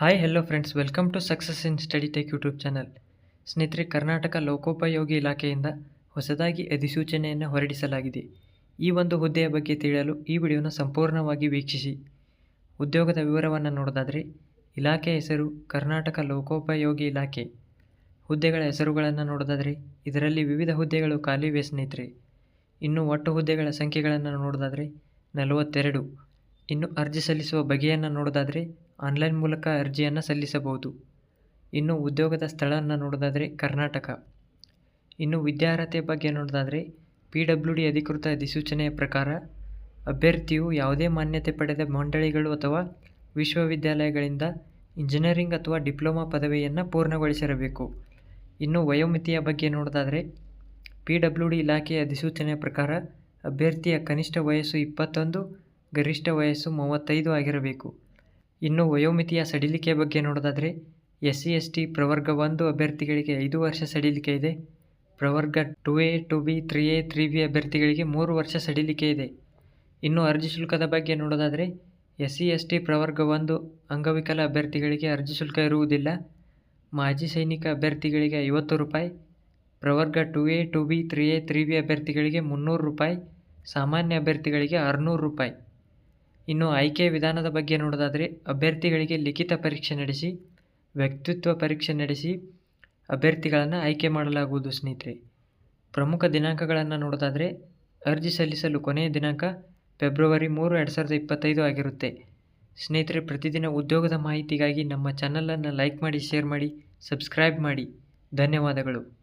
Hi hello friends welcome to success in study tech YouTube channel ಸ್ನೇಹಿತರೆ, ಕರ್ನಾಟಕ ಲೋಕೋಪಯೋಗಿ ಇಲಾಖೆಯಿಂದ ಹೊಸದಾಗಿ ಅಧಿಸೂಚನೆಯನ್ನು ಹೊರಡಿಸಲಾಗಿದೆ. ಈ ಒಂದು ಹುದ್ದೆಯ ಬಗ್ಗೆ ತಿಳಿಯಲು ಈ ವಿಡಿಯೋನ ಸಂಪೂರ್ಣವಾಗಿ ವೀಕ್ಷಿಸಿ. ಉದ್ಯೋಗದ ವಿವರವನ್ನು ನೋಡೋದಾದರೆ, ಇಲಾಖೆಯ ಹೆಸರು ಕರ್ನಾಟಕ ಲೋಕೋಪಯೋಗಿ ಇಲಾಖೆ. ಹುದ್ದೆಗಳ ಹೆಸರುಗಳನ್ನು ನೋಡೋದಾದರೆ, ಇದರಲ್ಲಿ ವಿವಿಧ ಹುದ್ದೆಗಳು ಖಾಲಿವೆ ಸ್ನೇಹಿತರೆ. ಇನ್ನು ಒಟ್ಟು ಹುದ್ದೆಗಳ ಸಂಖ್ಯೆಗಳನ್ನು ನೋಡೋದಾದರೆ, ನಲವತ್ತೆರಡು. ಇನ್ನು ಅರ್ಜಿ ಸಲ್ಲಿಸುವ ಬಗೆಯನ್ನು ನೋಡೋದಾದರೆ ಆನ್ಲೈನ್ ಮೂಲಕ ಅರ್ಜಿಯನ್ನು ಸಲ್ಲಿಸಬಹುದು. ಇನ್ನು ಉದ್ಯೋಗದ ಸ್ಥಳವನ್ನು ನೋಡೋದಾದರೆ ಕರ್ನಾಟಕ. ಇನ್ನು ವಿದ್ಯಾರ್ಹತೆ ಬಗ್ಗೆ ನೋಡೋದಾದರೆ ಪಿ ಡಬ್ಲ್ಯೂ ಡಿ ಅಧಿಕೃತ ಅಧಿಸೂಚನೆಯ ಪ್ರಕಾರ ಅಭ್ಯರ್ಥಿಯು ಯಾವುದೇ ಮಾನ್ಯತೆ ಪಡೆದ ಮಂಡಳಿಗಳು ಅಥವಾ ವಿಶ್ವವಿದ್ಯಾಲಯಗಳಿಂದ ಇಂಜಿನಿಯರಿಂಗ್ ಅಥವಾ ಡಿಪ್ಲೊಮಾ ಪದವಿಯನ್ನು ಪೂರ್ಣಗೊಳಿಸಿರಬೇಕು. ಇನ್ನು ವಯೋಮಿತಿಯ ಬಗ್ಗೆ ನೋಡೋದಾದರೆ ಪಿ ಡಬ್ಲ್ಯೂ ಡಿ ಇಲಾಖೆಯ ಅಧಿಸೂಚನೆಯ ಪ್ರಕಾರ ಅಭ್ಯರ್ಥಿಯ ಕನಿಷ್ಠ ವಯಸ್ಸು ಇಪ್ಪತ್ತೊಂದು ಗರಿಷ್ಠ ವಯಸ್ಸು ಮೂವತ್ತೈದು ಆಗಿರಬೇಕು. ಇನ್ನು ವಯೋಮಿತಿಯ ಸಡಿಲಿಕೆ ಬಗ್ಗೆ ನೋಡೋದಾದರೆ ಎಸ್ ಸಿ ಎಸ್ ಟಿ ಪ್ರವರ್ಗ ಒಂದು ಅಭ್ಯರ್ಥಿಗಳಿಗೆ ಐದು ವರ್ಷ ಸಡಿಲಿಕೆ ಇದೆ. ಪ್ರವರ್ಗ two A, two B, three A, three B ಅಭ್ಯರ್ಥಿಗಳಿಗೆ ಮೂರು ವರ್ಷ ಸಡಿಲಿಕೆ ಇದೆ. ಇನ್ನು ಅರ್ಜಿ ಶುಲ್ಕದ ಬಗ್ಗೆ ನೋಡೋದಾದರೆ ಎಸ್ ಸಿ ಎಸ್ ಟಿ ಪ್ರವರ್ಗ ಒಂದು ಅಂಗವಿಕಲ ಅಭ್ಯರ್ಥಿಗಳಿಗೆ ಅರ್ಜಿ ಶುಲ್ಕ ಇರುವುದಿಲ್ಲ. ಮಾಜಿ ಸೈನಿಕ ಅಭ್ಯರ್ಥಿಗಳಿಗೆ ಐವತ್ತು ರೂಪಾಯಿ, ಪ್ರವರ್ಗ two A, two B, three A, three B ಅಭ್ಯರ್ಥಿಗಳಿಗೆ ಮುನ್ನೂರು ರೂಪಾಯಿ, ಸಾಮಾನ್ಯ ಅಭ್ಯರ್ಥಿಗಳಿಗೆ ಆರುನೂರು ರೂಪಾಯಿ. ಇನ್ನು ಆಯ್ಕೆ ವಿಧಾನದ ಬಗ್ಗೆ ನೋಡೋದಾದರೆ, ಅಭ್ಯರ್ಥಿಗಳಿಗೆ ಲಿಖಿತ ಪರೀಕ್ಷೆ ನಡೆಸಿ, ವ್ಯಕ್ತಿತ್ವ ಪರೀಕ್ಷೆ ನಡೆಸಿ ಅಭ್ಯರ್ಥಿಗಳನ್ನು ಆಯ್ಕೆ ಮಾಡಲಾಗುವುದು ಸ್ನೇಹಿತರೆ. ಪ್ರಮುಖ ದಿನಾಂಕಗಳನ್ನು ನೋಡೋದಾದರೆ, ಅರ್ಜಿ ಸಲ್ಲಿಸಲು ಕೊನೆಯ ದಿನಾಂಕ ಫೆಬ್ರವರಿ ಮೂರು, ಎರಡು ಸಾವಿರದ ಇಪ್ಪತ್ತೈದು ಆಗಿರುತ್ತೆ. ಸ್ನೇಹಿತರೆ, ಪ್ರತಿದಿನ ಉದ್ಯೋಗದ ಮಾಹಿತಿಗಾಗಿ ನಮ್ಮ ಚಾನಲನ್ನು ಲೈಕ್ ಮಾಡಿ ಶೇರ್ ಮಾಡಿ ಸಬ್ಸ್ಕ್ರೈಬ್ ಮಾಡಿ. ಧನ್ಯವಾದಗಳು.